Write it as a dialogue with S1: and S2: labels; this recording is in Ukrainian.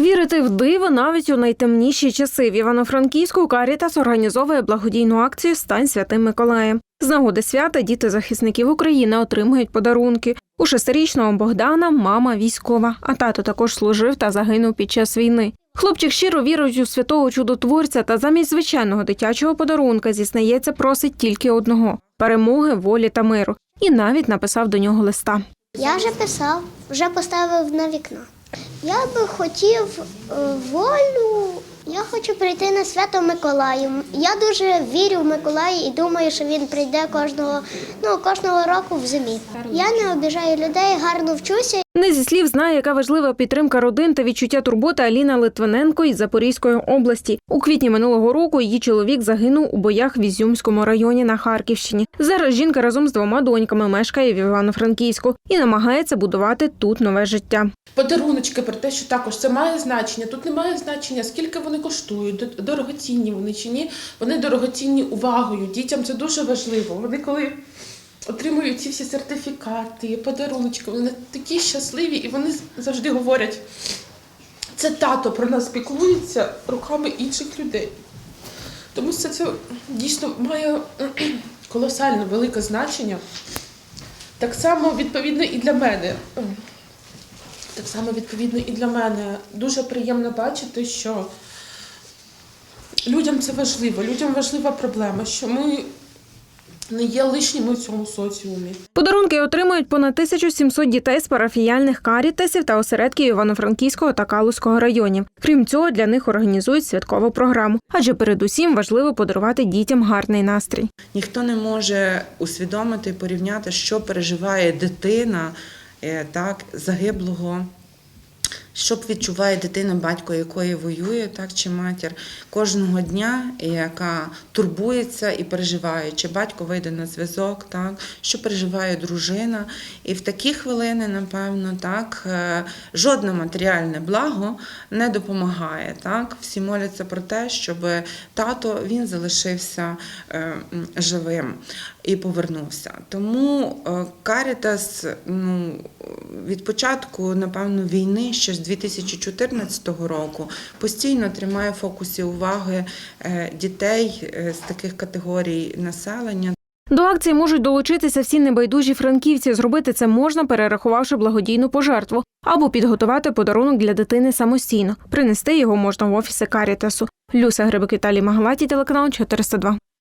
S1: Вірити в диво навіть у найтемніші часи в Івано-Франківську Карітас організовує благодійну акцію Стань святим Миколаєм. З нагоди свята діти захисників України отримують подарунки. У шестирічного Богдана мама військова, а тато також служив та загинув під час війни. Хлопчик щиро вірить у святого чудотворця та замість звичайного дитячого подарунка зізнається, просить тільки одного перемоги, волі та миру. І навіть написав до нього листа.
S2: Я вже писав, вже поставив на вікно. Я би хотів е, волю. Я хочу прийти на свято Миколаю. Я дуже вірю в Миколая і думаю, що він прийде кожного, ну, кожного року в зимі. Я не обіжаю людей, гарно вчуся.
S1: Не зі слів знає, яка важлива підтримка родин та відчуття турботи Аліна Литвиненко із Запорізької області. У квітні минулого року її чоловік загинув у боях в Ізюмському районі на Харківщині. Зараз жінка разом з двома доньками мешкає в Івано-Франківську і намагається будувати тут нове життя.
S3: Подаруночки про те, що також це має значення. Тут не має значення, скільки вони коштують, дорогоцінні вони чи ні. Вони дорогоцінні увагою. Дітям це дуже важливо. Вони коли отримують ці всі сертифікати, подаруночки, вони такі щасливі і вони завжди говорять. Це тато про нас піклується руками інших людей. Тому що це дійсно має колосально велике значення. Так само відповідно і для мене. Так само відповідно і для мене дуже приємно бачити, що людям це важливо, людям важлива проблема, що ми не є лишніми в цьому соціумі.
S1: Подарунки отримують понад 1700 дітей з парафіяльних карітасів та осередків Івано-Франківського та Калузького районів. Крім цього, для них організують святкову програму, адже передусім важливо подарувати дітям гарний настрій.
S4: Ніхто не може усвідомити і порівняти, що переживає дитина е, так, загиблого. Що відчуває дитина, батько якої воює, так чи матір кожного дня, яка турбується і переживає, чи батько вийде на зв'язок, так що переживає дружина. І в такі хвилини, напевно, так е, жодне матеріальне благо не допомагає. Так, всі моляться про те, щоб тато він залишився е, живим і повернувся. Тому е, Карітас ну, від початку, напевно, війни, ще з 2014 року, постійно тримає в фокусі уваги е, дітей е, з таких категорій населення.
S1: До акції можуть долучитися всі небайдужі франківці. Зробити це можна, перерахувавши благодійну пожертву, або підготувати подарунок для дитини самостійно. Принести його можна в офіси Карітасу. Люся Грибик Віталій Магалаті, телеканал 402.